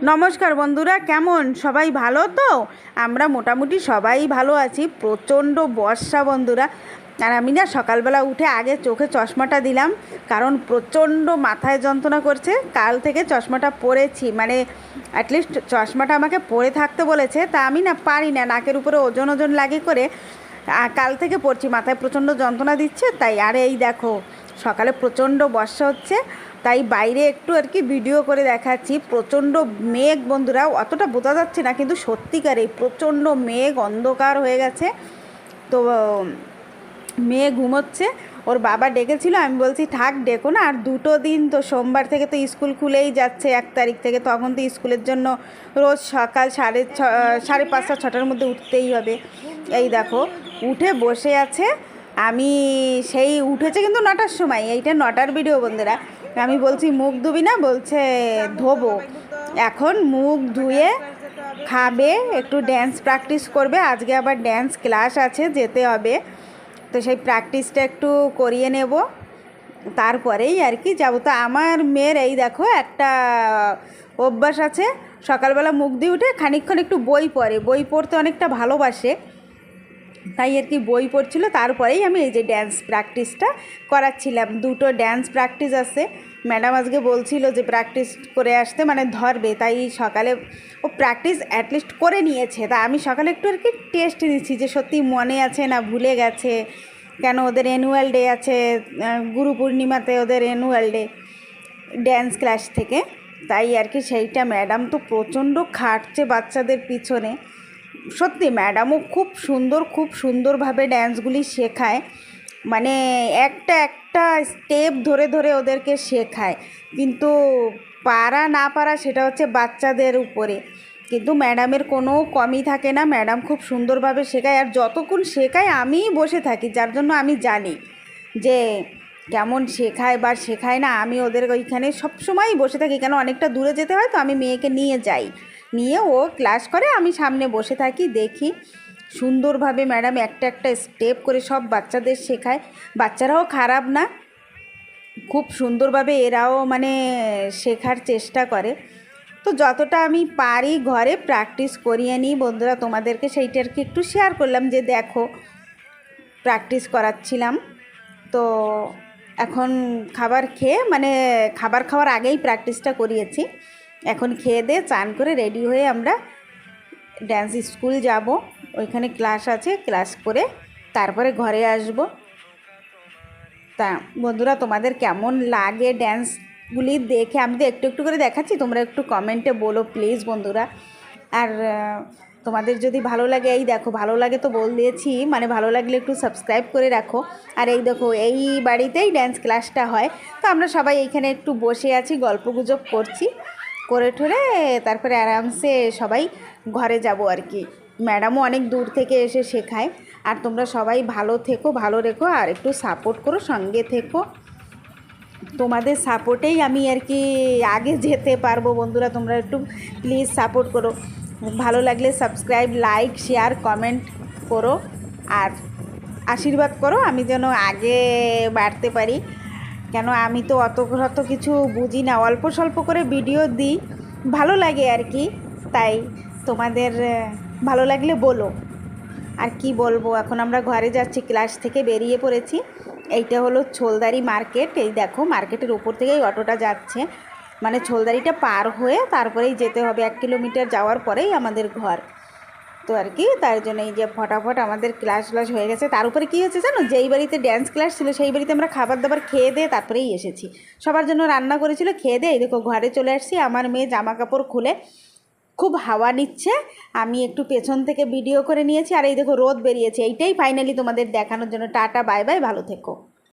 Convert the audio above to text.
নমস্কার বন্ধুরা, কেমন? সবাই ভালো তো? আমরা মোটামুটি সবাই ভালো আছি, প্রচণ্ড বর্ষা বন্ধুরা। আর আমি না সকালবেলা উঠে আগে চোখে চশমাটা দিলাম, কারণ প্রচণ্ড মাথায় যন্ত্রণা করছে। কাল থেকে চশমাটা পরেছি মানে অ্যাটলিস্ট চশমাটা আমাকে পরে থাকতে বলেছে, তা আমি না পারি না, নাকের উপরে ওজন ওজন লাগে করে কাল থেকে পড়ছি মাথায় প্রচণ্ড যন্ত্রণা দিচ্ছে, তাই আর এই দেখো, সকালে প্রচণ্ড বর্ষা হচ্ছে। তাই বাইরে একটু আর কি ভিডিও করে দেখাচ্ছি। প্রচণ্ড মেঘ বন্ধুরা, অতটা বোঝা যাচ্ছে না, কিন্তু সত্যিকারে প্রচণ্ড মেঘ, অন্ধকার হয়ে গেছে। তো মেয়ে ঘুমোচ্ছে। ওর বাবা ডেকেছিল, আমি বলছি, থাক, ডেকো না, আর দুটো দিন তো সোমবার থেকে তো স্কুল খুলেই যাচ্ছে, এক তারিখ থেকে তখন তো স্কুলের জন্য রোজ সকাল সাড়ে ছ, সাড়ে পাঁচটা, ছটার মধ্যে উঠতেই হবে। এই দেখো, উঠে বসে আছে। আমি সেই, উঠেছে কিন্তু নটার সময়, এইটা নটার ভিডিও বন্ধুরা। আমি বলছি, মুখ ধুবি না? বলছে, ধোবো। এখন মুখ ধুয়ে খাবে, একটু ড্যান্স প্র্যাকটিস করবে। আজকে আবার ড্যান্স ক্লাস আছে, যেতে হবে। তো সেই প্র্যাকটিসটা একটু করিয়ে নেব। তারপরেই আর কি যাব। তো আমার মেয়ের এই দেখো, একটা অভ্যাস আছে। সকালবেলা মুখ দিয়ে উঠে খানিকক্ষণ একটু বই পড়ে। বই পড়তে অনেকটা ভালোবাসে। তাই আর কি বই পড়ছিল। তারপরেই আমি এই যে ড্যান্স প্র্যাকটিসটা করাচ্ছিলাম। দুটো ড্যান্স প্র্যাকটিস আছে। ম্যাডাম আজকে বলছিল যে প্র্যাকটিস করে আসতে মানে ধরবে, তাই সকালে ও প্র্যাকটিস অ্যাটলিস্ট করে নিয়েছে। তা আমি সকালে একটু আর কি টেস্ট নিচ্ছি যে সত্যি মনে আছে না ভুলে গেছে। কেন ওদের অ্যানুয়াল ডে আছে গুরু পূর্ণিমাতে ওদের অ্যানুয়াল ডে ড্যান্স ক্লাস থেকে। তাই আর কি সেইটা ম্যাডাম তো প্রচণ্ড খাটছে বাচ্চাদের পিছনে। সত্যি ম্যাডামও খুব সুন্দর, খুব সুন্দরভাবে ড্যান্সগুলি শেখায়। মানে একটা একটা স্টেপ ধরে ধরে ওদেরকে শেখায়। কিন্তু পারা না পারা সেটা হচ্ছে বাচ্চাদের উপরে। কিন্তু ম্যাডামের কোনো কমই থাকে না। ম্যাডাম খুব সুন্দরভাবে শেখায়। আর যতক্ষণ শেখায়, আমিই বসে থাকি। যার জন্য আমি জানি যে কেমন শেখায় বা শেখায় না, আমি ওদের ওইখানে সবসময়ই বসে থাকি। কেন? অনেকটা দূরে যেতে হয় তো আমি মেয়েকে নিয়ে যাই। নিয়ে ও ক্লাস করে, আমি সামনে বসে থাকি, দেখি। সুন্দরভাবে ম্যাডাম একটা একটা স্টেপ করে সব বাচ্চাদের শেখায়। বাচ্চারাও খারাপ না, খুব সুন্দরভাবে এরাও মানে শেখার চেষ্টা করে। তো যতটা আমি পারি ঘরে প্র্যাকটিস করিয়ে নিই। বন্ধুরা, তোমাদেরকে সেইটারকে একটু শেয়ার করলাম যে দেখো প্র্যাকটিস করাচ্ছিলাম। তো এখন খাবার খেয়ে মানে খাবার খাওয়ার আগেই প্র্যাকটিসটা করিয়েছি। এখন খেয়ে দিয়ে চান করে রেডি হয়ে আমরা ড্যান্স স্কুল যাব। ওইখানে ক্লাস আছে ক্লাস করে তারপরে ঘরে আসব। তা বন্ধুরা, তোমাদের কেমন লাগে ড্যান্সগুলি দেখে? আমি তো একটু একটু করে দেখাচ্ছি, তোমরা একটু কমেন্টে বলো প্লিজ বন্ধুরা। আর তোমাদের যদি ভালো লাগে, এই দেখো, ভালো লাগে তো বল দিয়েছি মানে ভালো লাগলে একটু সাবস্ক্রাইব করে রাখো। আর এই দেখো, এই বাড়িতেই ড্যান্স ক্লাসটা হয়। তো আমরা সবাই এইখানে একটু বসে আছি, গল্প গুজব করছি। করে ঠরে তারপরে আরামসে সবাই ঘরে যাব আর কি। ম্যাডামও অনেক দূর থেকে এসে শেখায়। আর তোমরা সবাই ভালো থেকো, ভালো রেখো আর একটু সাপোর্ট করো, সঙ্গে থেকো। তোমাদের সাপোর্টেই আমি আর কি আগে যেতে পারব বন্ধুরা, তোমরা একটু প্লিজ সাপোর্ট করো। ভালো লাগলে সাবস্ক্রাইব লাইক শেয়ার কমেন্ট করো। আর আশীর্বাদ করো, আমি যেন আগে বাড়তে পারি। কেন আমি তো অত অত কিছু বুঝি না। অল্প স্বল্প করে ভিডিও দিই। ভালো লাগে আর কি। তাই তোমাদের ভালো লাগলে বলো। আর কি বলব, এখন আমরা ঘরে যাচ্ছি ক্লাস থেকে বেরিয়ে পড়েছি। এইটা হলো ছোলদারি মার্কেট এই দেখো মার্কেটের ওপর থেকেই অটোটা যাচ্ছে। মানে ছোলদারিটা পার হয়ে তারপরেই যেতে হবে। এক কিলোমিটার যাওয়ার পরেই আমাদের ঘর। তো আর কি, তার জন্য এই যে ফটাফট আমাদের ক্লাস ক্লাস হয়ে গেছে। তার উপরে কী হয়েছে জানো? যেই বাড়িতে ড্যান্স ক্লাস ছিল, সেই বাড়িতে আমরা খাবার দাবার খেয়ে দিয়ে তারপরেই এসেছি। সবার জন্য রান্না করেছিল, খেয়ে দিয়ে দেখো ঘরে চলে আসছি। আমার মেয়ে জামা কাপড় খুলে খুব হাওয়া নিচ্ছে। আমি একটু পেছন থেকে ভিডিও করে নিয়েছি। আর এই দেখো রোদ বেরিয়েছে। এইটাই ফাইনালি তোমাদের দেখানোর জন্য। টাটা বাই বাই ভালো থেকো।